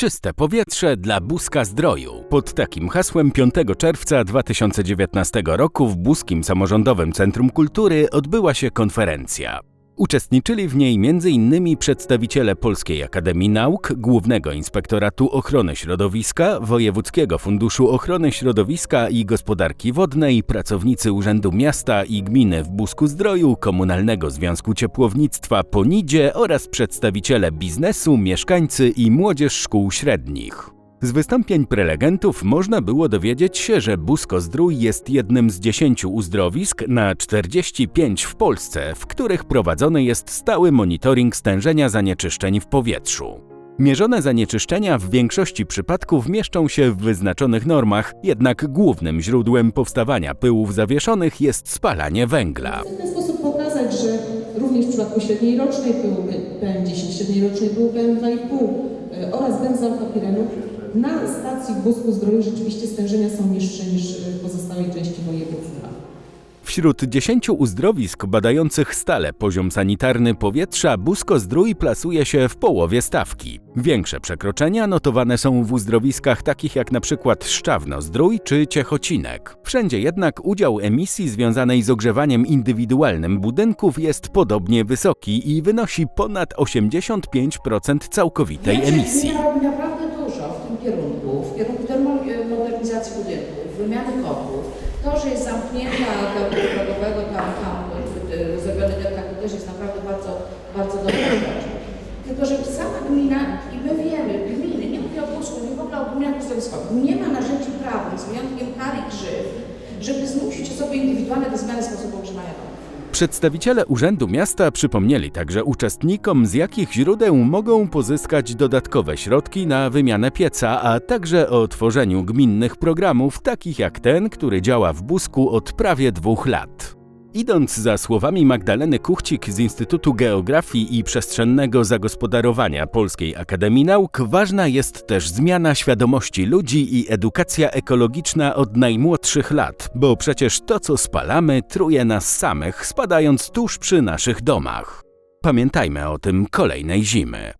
Czyste powietrze dla Buska Zdroju. Pod takim hasłem 5 czerwca 2019 roku w Buskim Samorządowym Centrum Kultury odbyła się konferencja. Uczestniczyli w niej m.in. przedstawiciele Polskiej Akademii Nauk, Głównego Inspektoratu Ochrony Środowiska, Wojewódzkiego Funduszu Ochrony Środowiska i Gospodarki Wodnej, pracownicy Urzędu Miasta i Gminy w Busku Zdroju, Komunalnego Związku Ciepłownictwa Ponidzie oraz przedstawiciele biznesu, mieszkańcy i młodzież szkół średnich. Z wystąpień prelegentów można było dowiedzieć się, że Busko Zdrój jest jednym z 10 uzdrowisk na 45 w Polsce, w których prowadzony jest stały monitoring stężenia zanieczyszczeń w powietrzu. Mierzone zanieczyszczenia w większości przypadków mieszczą się w wyznaczonych normach, jednak głównym źródłem powstawania pyłów zawieszonych jest spalanie węgla. W ten sposób pokazać, że również w przypadku średniej rocznej pyłu PM10, średniej rocznej pyłu PM2,5 e, oraz benzalkopirenu na stacji w Busku Zdroju rzeczywiście stężenia są niższe niż w pozostałej części województwa. Wśród 10 uzdrowisk badających stale poziom sanitarny powietrza Busko Zdrój plasuje się w połowie stawki. Większe przekroczenia notowane są w uzdrowiskach takich jak na przykład Szczawno Zdrój czy Ciechocinek. Wszędzie jednak udział emisji związanej z ogrzewaniem indywidualnym budynków jest podobnie wysoki i wynosi ponad 85% całkowitej emisji. Naprawdę tym kierunku, w kierunku termomodernizacji budynków, wymiany kotłów. To, że jest zamknięta do drogowego tam, tam zrobiony delta też jest naprawdę bardzo, bardzo dobra rzecz. Tylko, że sama gmina, i my wiemy, gminy, nie mówię o Busku, mówię w ogóle o gminach uzdrowiskowych, nie ma narzędzi prawnych, z wyjątkiem kar i grzyw, żeby zmusić osoby indywidualne do zmiany sposobu ogrzewania domu. Przedstawiciele Urzędu Miasta przypomnieli także uczestnikom, z jakich źródeł mogą pozyskać dodatkowe środki na wymianę pieca, a także o tworzeniu gminnych programów, takich jak ten, który działa w Busku od prawie dwóch lat. Idąc za słowami Magdaleny Kuchcik z Instytutu Geografii i Przestrzennego Zagospodarowania Polskiej Akademii Nauk, ważna jest też zmiana świadomości ludzi i edukacja ekologiczna od najmłodszych lat, bo przecież to, co spalamy, truje nas samych, spadając tuż przy naszych domach. Pamiętajmy o tym kolejnej zimy.